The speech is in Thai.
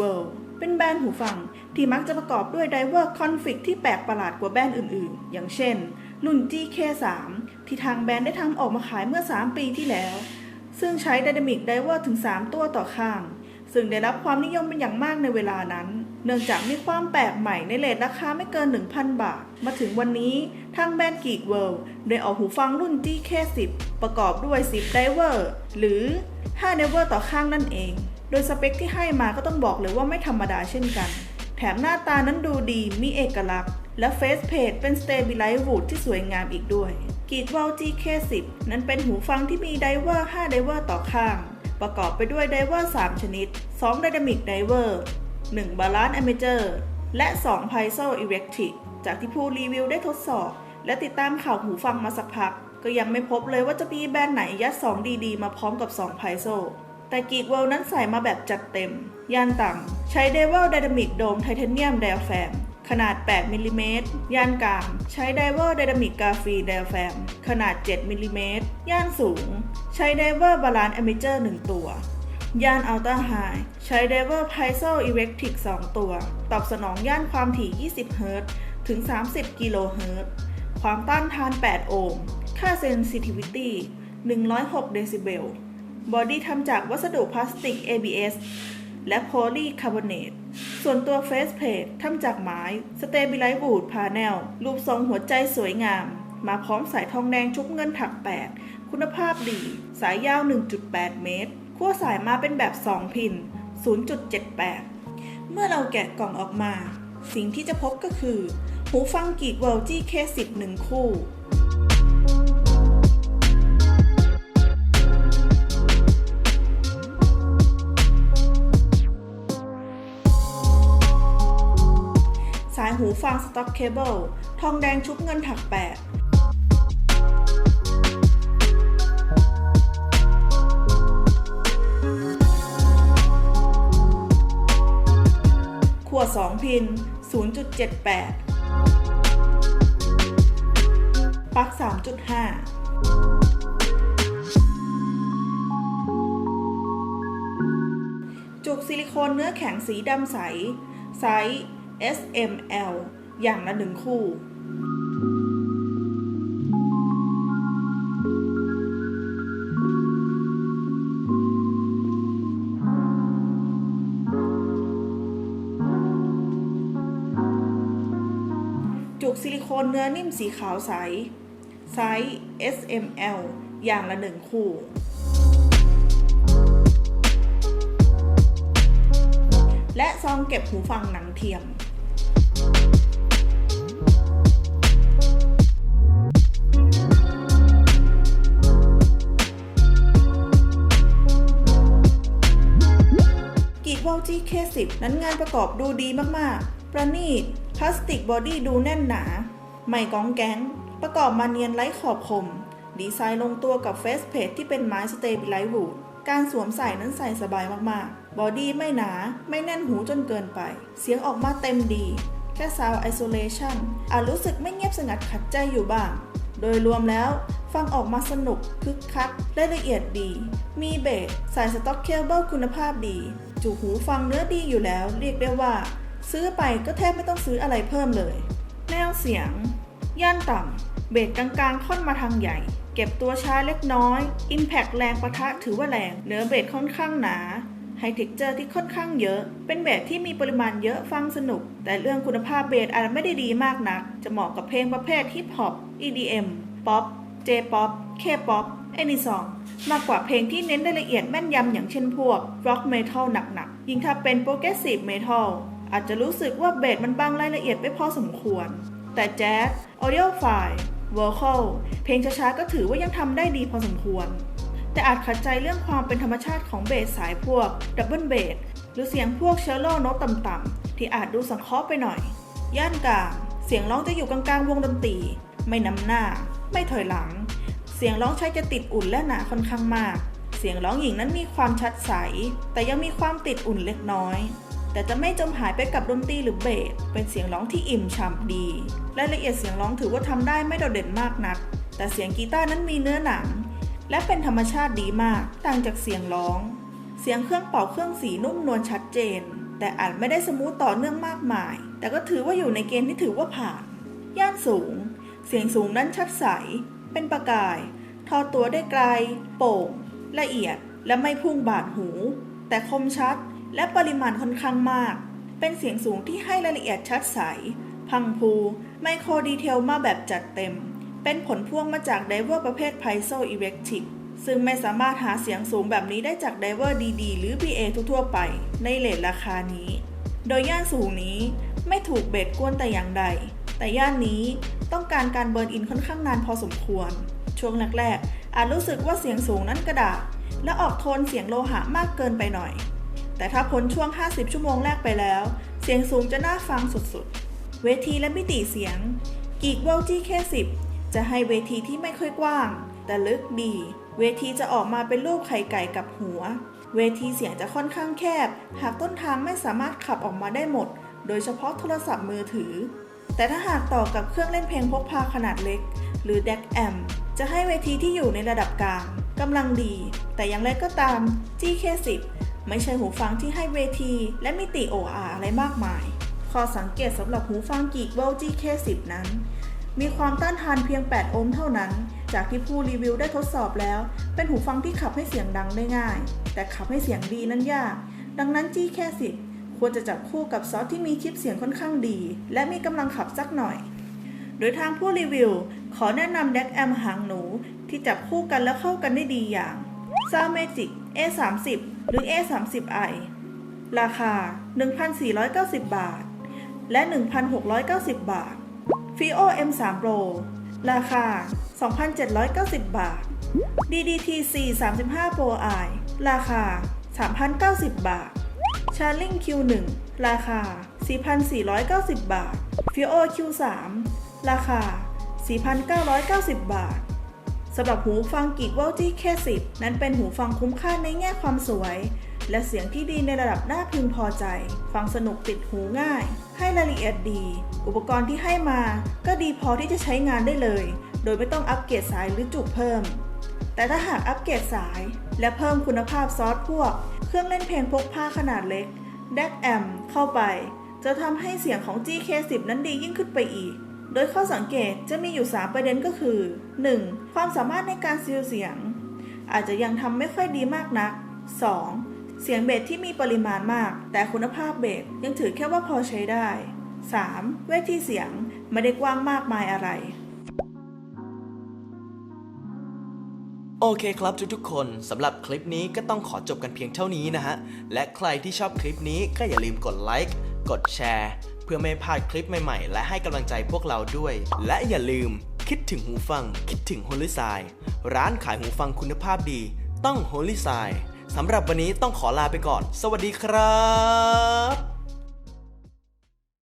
World เป็นแบรนด์หูฟังที่มักจะประกอบด้วยไดเวอร์คอนฟิกที่แปลกประหลาดกว่าแบรนด์อื่นๆ อย่างเช่น รุ่น GK3 ที่ทางแบรนด์ได้ทำออกมาขายเมื่อ 3 ปีที่แล้ว ซึ่งใช้ Dynamic Diver ถึง 3 ตัวต่อข้าง ซึ่งได้รับความนิยมเป็นอย่างมากในเวลานั้น เนื่องจากมีความแปลกใหม่ในเลทราคาไม่เกิน 1,000 บาท มาถึงวันนี้ทางแบรนด์ Geek World ได้ออกหูฟังรุ่น GK10 ประกอบด้วย 10 Diver หรือ5 Diver ต่อข้างนั่นเอง โดยสเปคที่ให้มาก็ต้องบอกเลยว่าไม่ธรรมดาเช่นกัน แถมหน้าตานั้นดูดีมีเอกลักษณ์ และเฟสเพจเป็น Stabilize Wood ที่สวยงามอีกด้วยกีดว l GK10 นั้นเป็นหูฟังที่มีไดเวอร์5ไดเวอร์ต่อข้าง ประกอบไปด้วยไดเวอร์3ชนิด 2 Dynamic Diver 1 Balance Amateur และ 2 Piezo Electric จากที่ผู้รีวิวได้ทดสอบ และติดตามข่าวหูฟังมาสักพัก ก็ยังไม่พบเลยว่าจะมีแบรนด์ไหนยัด 2 ดีๆ มาพร้อมกับ 2 Piezo แต่กีกเวลนั้นใส่มาแบบจัดเต็ม ยานต่ำ ใช้ d e v i l Dynamic Dome Titanium Diaphragm ขนาด 8มิลลิเมตรย่านกลาง ใช้ d i v e r Dynamic Graphene Diaphragm ขนาด 7มิลลิเมตรย่านสูง ใช้ d i v e r Balance Amateur 1ตัว ย่าน Ultra High ใช้ d i v e r Piezo Electric 2ตัว ตอบสนองย่านความถี่ 20 Hz ถึง 30 กิโลเฮิรตซ์ ความต้านทาน 8 โอห์ม ค่า Sensitivity 106 เดซิเบล บอดี้ทำจากวัสดุพลาสติก ABS และโพลีคาร์บอเนต ส่วนตัวเฟสเพลททำจากไม้สเตเบลไลซ์บูดพาแนลรูปทรงหัวใจสวยงาม มาพร้อมสายทองแดงชุบเงินถัก8คุณภาพดี สายยาว 1.8 เมตรขั้วสายมาเป็นแบบ 2 พิน 0.78 เมื่อเราแกะกล่องออกมา สิ่งที่จะพบก็คือ หูฟังกีดเวลจี้เคสิบหนึ่งคู่ หูฟังสต็อกเคเบิลทองแดงชุบเงินถัก8ขวด 2 พิน 0.78 ปัก 3.5จุกซิลิโคนเนื้อแข็งสีดำใส ไซส์ S M L อย่างละหนึ่งคู่จุกซิลิโคนเนื้อนิ่มสีขาวใส ไซส์ S M L อย่างละหนึ่งคู่และซองเก็บหูฟังหนังเทียม กีกวอลจี้เคสิบนั้นงานประกอบดูดีมากๆ ประณีตพลาสติกบอดี้ดูแน่นหนา ไม่กองแก๊ง ประกอบมาเนียนไร้ขอบคม ดีไซน์ลงตัวกับเฟสเพจที่เป็นไม้สเตเบลไลท์วูดการสวมใส่นั้นใส่สบายมากๆ บอดี้ไม่หนา ไม่แน่นหูจนเกินไป เสียงออกมาเต็มดี แค่ Sound Isolation อาจรู้สึกไม่เงียบสงัดขัดใจอยู่บ้าง โดยรวมแล้วฟังออกมาสนุกคึกคักและละเอียดดี มีเบสสายสต็อกเคเบิลคุณภาพดี จุหูฟังเนื้อดีอยู่แล้ว เรียกได้ว่า ซื้อไปก็แทบไม่ต้องซื้ออะไรเพิ่มเลย แนวเสียง ย่านต่ำเบสกลางๆค่อนมาทางใหญ่ เก็บตัวช้าเล็กน้อย Impact แรงประทะถือว่าแรงเนื้อเบสค่อนข้างหนาไฮเทคเจอร์ที่ค่อนข้างเยอะ เป็นเบสที่มีปริมาณเยอะฟังสนุก แต่เรื่องคุณภาพเบสอาจไม่ได้ดีมากนัก จะเหมาะกับเพลงประเภทฮิปฮอป EDM ป๊อป J-POP K-POP แอนิซองมากกว่าเพลงที่เน้นรายละเอียดแม่นยำอย่างเช่นพวก Rock Metal หนักๆ ยิ่งถ้าเป็น Progressive Metal อาจจะรู้สึกว่าเบสมันบังรายละเอียดไปพอสมควร แต่แจ๊ส Audio File Vocal เพลงช้าๆก็ถือว่ายังทำได้ดีพอสมควร แต่อาจขัดใจเรื่องความเป็นธรรมชาติของเบสสายพวกดับเบิลเบสหรือเสียงพวกเชลโลโน้ตต่ำๆที่อาจดูสังเคราะห์ไปหน่อย ย่านกลางเสียงร้องจะอยู่กลางๆวงดนตรี ไม่นำหน้า ไม่ถอยหลัง เสียงร้องใช้จะติดอุ่นและหนาค่อนข้างมาก เสียงร้องหญิงนั้นมีความชัดใส แต่ยังมีความติดอุ่นเล็กน้อย แต่จะไม่จมหายไปกับดนตรีหรือเบส เป็นเสียงร้องที่อิ่มฉ่ำดีรายละเอียดเสียงร้องถือว่าทำได้ไม่โดดเด่นมากนัก แต่เสียงกีตาร์นั้นมีเนื้อหนัง และเป็นธรรมชาติดีมาก ต่างจากเสียงร้อง เสียงเครื่องเป่าเครื่องสีนุ่มนวลชัดเจน แต่อาจไม่ได้สมูทต่อเนื่องมากมาย แต่ก็ถือว่าอยู่ในเกณฑ์ที่ถือว่าผ่าน ย่านสูง เสียงสูงนั้นชัดใส เป็นประกาย ทอตัวได้ไกล โป่ง ละเอียดและไม่พุ่งบาดหู แต่คมชัดและปริมาณค่อนข้างมาก เป็นเสียงสูงที่ให้รายละเอียดชัดใส พังพูไมโครดีเทลมาแบบจัดเต็ม เป็นผลพ่วงมาจากไดเวอร์ประเภท Piezo Electric ซึ่งไม่สามารถหาเสียงสูงแบบนี้ได้จากไดเวอร์ดีๆหรือ PA ทั่วๆไป ในเลทราคานี้ โดยย่านสูงนี้ไม่ถูกเบสกวนแต่อย่างใด แต่ย่านนี้ ต้องการการเบิร์นอินค่อนข้างนานพอสมควร ช่วงแรกๆอาจรู้สึกว่าเสียงสูงนั้นกระดาษและออกโทนเสียงโลหะมากเกินไปหน่อย แต่ถ้าพ้นช่วง 50 ชั่วโมงแรกไปแล้ว เสียงสูงจะน่าฟังสุดๆ เวทีและมิติเสียงกีกเวลจีแค่10 จะให้เวทีที่ไม่ค่อยกว้าง แต่ลึกดี เวทีจะออกมาเป็นรูปไข่ไก่กับหัว เวทีเสียงจะค่อนข้างแคบ หากต้นทางไม่สามารถขับออกมาได้หมด โดยเฉพาะโทรศัพท์มือถือ แต่ถ้าหากต่อกับเครื่องเล่นเพลงพกพาขนาดเล็ก หรือ DAC Amp จะให้เวทีที่อยู่ในระดับกลางกำลังดี แต่อย่างไรก็ตาม GK10 ไม่ใช่หูฟังที่ให้เวที และมิติ OR อะไรมากมาย ข้อสังเกตสำหรับหูฟัง Geekwell GK10 นั้น มีความต้านทานเพียง 8 โอห์มเท่านั้น จากที่ผู้รีวิวได้ทดสอบแล้ว เป็นหูฟังที่ขับให้เสียงดังได้ง่าย แต่ขับให้เสียงดีนั้นยาก ดังนั้น GK10 ควรจะจับคู่กับซอสที่มีชิปเสียงค่อนข้างดี และมีกำลังขับสักหน่อย โดยทางผู้รีวิว ขอแนะนำ DAC Amp หางหนูที่จับคู่กันและเข้ากันได้ดีอย่าง s o u n d Magic A30 หรือ A30i ราคา 1,490 บาท และ 1,690 บาท Fio M3 Pro ราคา 2,790 บาท DDTC 35 Pro i ราคา 3,090 บาท Charling Q1 ราคา 4,490 บาท Fio Q3 ราคา 4,990 บาทสำหรับหูฟังกีกว l จี้แค่10 นั้นเป็นหูฟังคุ้มค่าในแง่ความสวย และเสียงที่ดีในระดับน่าพึงพอใจ ฟังสนุกติดหูง่าย ให้รายละเอียดดี อุปกรณ์ที่ให้มาก็ดีพอที่จะใช้งานได้เลย โดยไม่ต้องอัปเกรดสายหรือจุกเพิ่ม แต่ถ้าหากอัปเกรดสาย และเพิ่มคุณภาพซอสพวก เครื่องเล่นเพลงพกพาขนาดเล็ก d a c a m เข้าไป จะทำให้เสียงของ GK10 นั้นดียิ่งขึ้นไปอีก โดยข้อสังเกตจะมีอยู่ 3 ประเด็นก็คือ 1. ความสามารถในการซีลเสียง อาจจะยังทำไม่ค่อยดีมากนัก 2. เสียงเบสที่มีปริมาณมาก แต่คุณภาพเบสยังถือแค่ว่าพอใช้ได้ 3. เวทีเสียงไม่ได้กว้างมากมายอะไร โอเคครับทุกๆคนสำหรับคลิปนี้ก็ต้องขอจบกันเพียงเท่านี้นะฮะ และใครที่ชอบคลิปนี้ก็อย่าลืมกดไลค์กดแชร์ เพื่อไม่พลาดคลิปใหม่ๆ และให้กำลังใจพวกเราด้วย และอย่าลืมคิดถึงหูฟัง คิดถึง Holy s i ร้านขายหูฟังคุณภาพดี ต้อง Holy s i สำหรับวันนี้ต้องขอลาไปก่อน สวัสดีครับ